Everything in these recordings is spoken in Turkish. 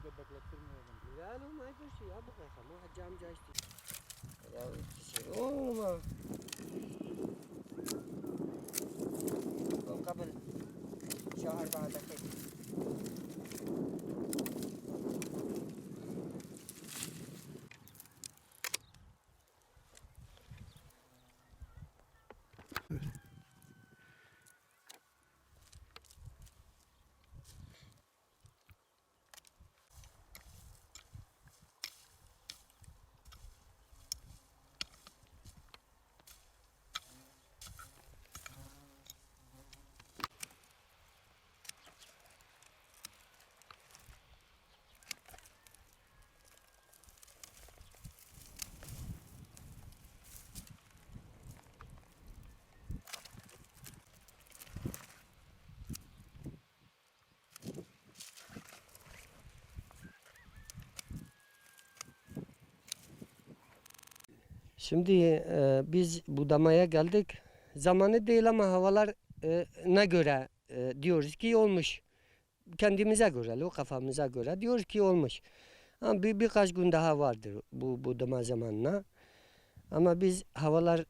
Burayı da beklettirmeyelim. لا لا ما يقدر شيء ابغى خمو حجام جايشتي يا تسيرون قبل شهر بعد Şimdi e, biz budamaya geldik. Zamanı değil ama havalar e, ne göre e, diyoruz ki olmuş. Kendimize göre, o kafamıza göre diyoruz ki olmuş. Ama bir, birkaç gün daha vardır bu budama zamanına. Ama biz havalar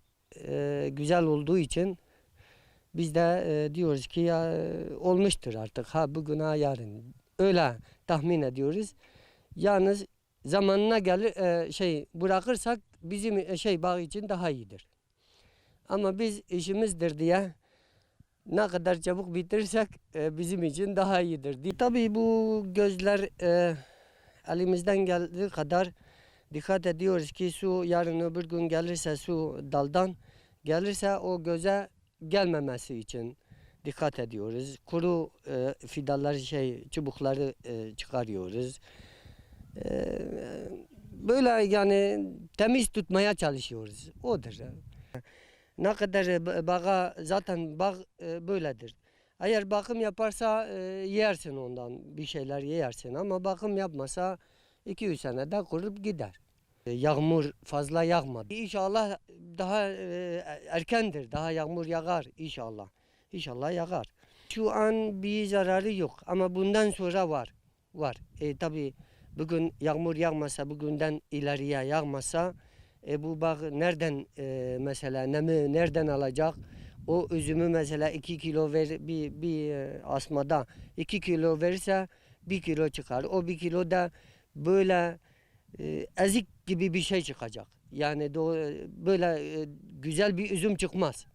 e, güzel olduğu için biz de e, diyoruz ki ya olmuştur artık ha bugün ha yarın. Öyle tahmin ediyoruz. Yalnız zamanına gelir e, şey bırakırsak bizim e, şey bağ için daha iyidir. Ama biz işimizdir diye ne kadar çabuk bitirirsek e, bizim için daha iyidir. Di- Tabii bu gözler e, elimizden geldiği kadar dikkat ediyoruz ki su yarın öbür gün gelirse su daldan gelirse o göze gelmemesi için dikkat ediyoruz. Kuru e, fidanları şey çubukları e, çıkarıyoruz. E, böyle yani temiz tutmaya çalışıyoruz. Odur. Ne kadar ba- bağa zaten bağ e, böyledir. Eğer bakım yaparsa e, yersin ondan bir şeyler yersin ama bakım yapmasa 2-3 senede kurup gider. E, Yağmur fazla yağmadı. İnşallah daha erkendir. Daha yağmur yağar inşallah. İnşallah yağar. Şu an bir zararı yok ama bundan sonra var. Var. E, tabii bugün yağmur yağmasa, bugünden ileriye yağmasa e, bu bağ nereden e, mesela nemi nereden alacak? O üzümü mesela 2 kilo ver bir, bir e, asmada 2 kilo verirse 1 kilo çıkar. O 1 kilo da böyle e, ezik gibi bir şey çıkacak. Yani do, böyle e, güzel bir üzüm çıkmaz.